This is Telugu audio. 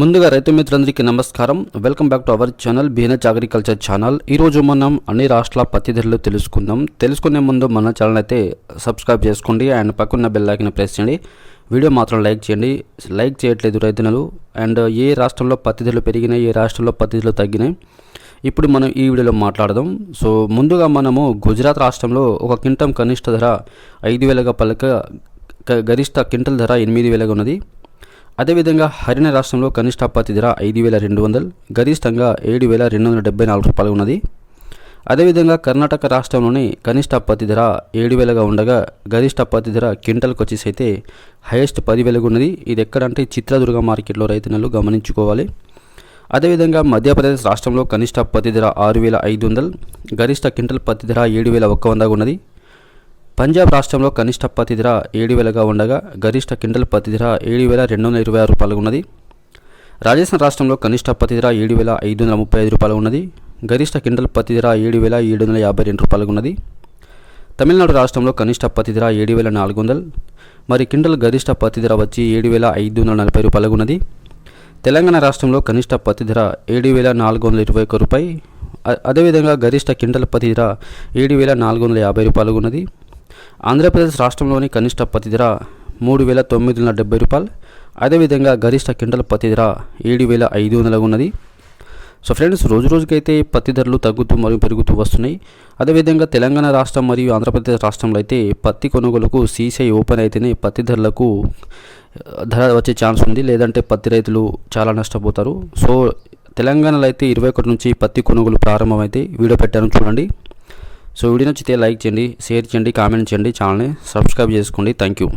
ముందుగా రైతు మిత్రులందరికీ నమస్కారం. Welcome back to our channel BNH agriculture channel ఈరోజు మనం అన్ని రాష్ట్రాల పత్తి ధరలు తెలుసుకుందాం. తెలుసుకునే ముందు మన ఛానల్ అయితే సబ్స్క్రైబ్ చేసుకోండి అండ్ పక్కన బెల్ ఐకన్ ప్రెస్ చేయండి. వీడియో మాత్రం లైక్ చేయండి. లైక్ చేయట్లేదు రైతులు అండ్ ఏ రాష్ట్రంలో పత్తి ధరలు పెరిగినాయి ఏ రాష్ట్రంలో పత్తి ధరలు తగ్గినాయి. ఇప్పుడు మనం ఈ వీడియోలో మాట్లాడదాం. సో ముందుగా మనము గుజరాత్ రాష్ట్రంలో ఒక క్వింటం కనిష్ట ధర ఐదు వేలగా పలక గరిష్ట క్వింటల్ ధర ఎనిమిది వేలగా ఉన్నది. అదేవిధంగా హర్యానా రాష్ట్రంలో కనిష్ట పత్తి ధర ఐదు వేల రెండు వందలు గరిష్టంగా ఏడు వేల రెండు వందల డెబ్బై నాలుగు రూపాయలు ఉన్నది. అదేవిధంగా కర్ణాటక రాష్ట్రంలోని కనిష్ట పత్తి ధర ఏడు వేలగా ఉండగా గరిష్ట పత్తి ధర క్వింటల్కి వచ్చేసి అయితే హైయెస్ట్ పది ఉన్నది. ఇది ఎక్కడంటే చిత్రదుర్గ మార్కెట్లో రైతులు గమనించుకోవాలి. అదేవిధంగా మధ్యప్రదేశ్ రాష్ట్రంలో కనిష్ట పత్తి ధర ఆరు వేల ఐదు వందలు గరిష్ట క్వింటల్ పత్తి ధర ఏడు వేల ఒక్క వందగా ఉన్నది. పంజాబ్ రాష్ట్రంలో కనిష్ట పత్తి ధర ఏడు వేలగా ఉండగా గరిష్ట కిండల్ పత్తి ధర ఏడు వేల రెండు వందల ఇరవై ఆరు రూపాయలు ఉన్నది. రాజస్థాన్ రాష్ట్రంలో కనిష్ట పత్తి ధర ఏడు వేల ఐదు వందల ముప్పై ఐదు రూపాయలు ఉన్నది. గరిష్ట కిండల్ పత్తి ధర ఏడు వేల ఏడు వందల యాభై రెండు రూపాయలు ఉన్నది. తమిళనాడు రాష్ట్రంలో కనిష్ట పత్తి ధర ఏడు వేల నాలుగు వందలు. మరి కిండల్ గరిష్ట పత్తి ధర వచ్చి ఏడు వేల ఐదు వందల నలభై రూపాయలు ఉన్నది. తెలంగాణ రాష్ట్రంలో కనిష్ట పత్తి ధర ఏడు వేల నాలుగు వందల ఇరవై ఒక్క రూపాయి. అదేవిధంగా గరిష్ట కిండల్ పత్తి ధర ఏడు వేల నాలుగు వందల యాభై రూపాయలు ఉన్నది. ఆంధ్రప్రదేశ్ రాష్ట్రంలోని కనిష్ట పత్తి ధర మూడు వేల తొమ్మిది వందల డెబ్బై రూపాయలు. అదేవిధంగా గరిష్ట క్వింటల్ పత్తి ధర ఏడు వేల ఐదు వందలుగా ఉన్నది. సో ఫ్రెండ్స్ రోజు రోజుకైతే పత్తి ధరలు తగ్గుతూ మరియు పెరుగుతూ వస్తున్నాయి. అదేవిధంగా తెలంగాణ రాష్ట్రం మరియు ఆంధ్రప్రదేశ్ రాష్ట్రంలో అయితే పత్తి కొనుగోలుకు సీసీఐ ఓపెన్ అయితేనే పత్తి ధరలకు ధర వచ్చే ఛాన్స్ ఉంది. లేదంటే పత్తి రైతులు చాలా నష్టపోతారు. సో తెలంగాణలో అయితే ఇరవై ఒకటి నుంచి పత్తి కొనుగోలు ప్రారంభమైతే వీడియో పెట్టాను చూడండి. సో వీడియో నచ్చితే లైక్ చేయండి షేర్ చేయండి కామెంట్ చేయండి ఛానల్ని సబ్స్క్రైబ్ చేసుకోండి. Thank you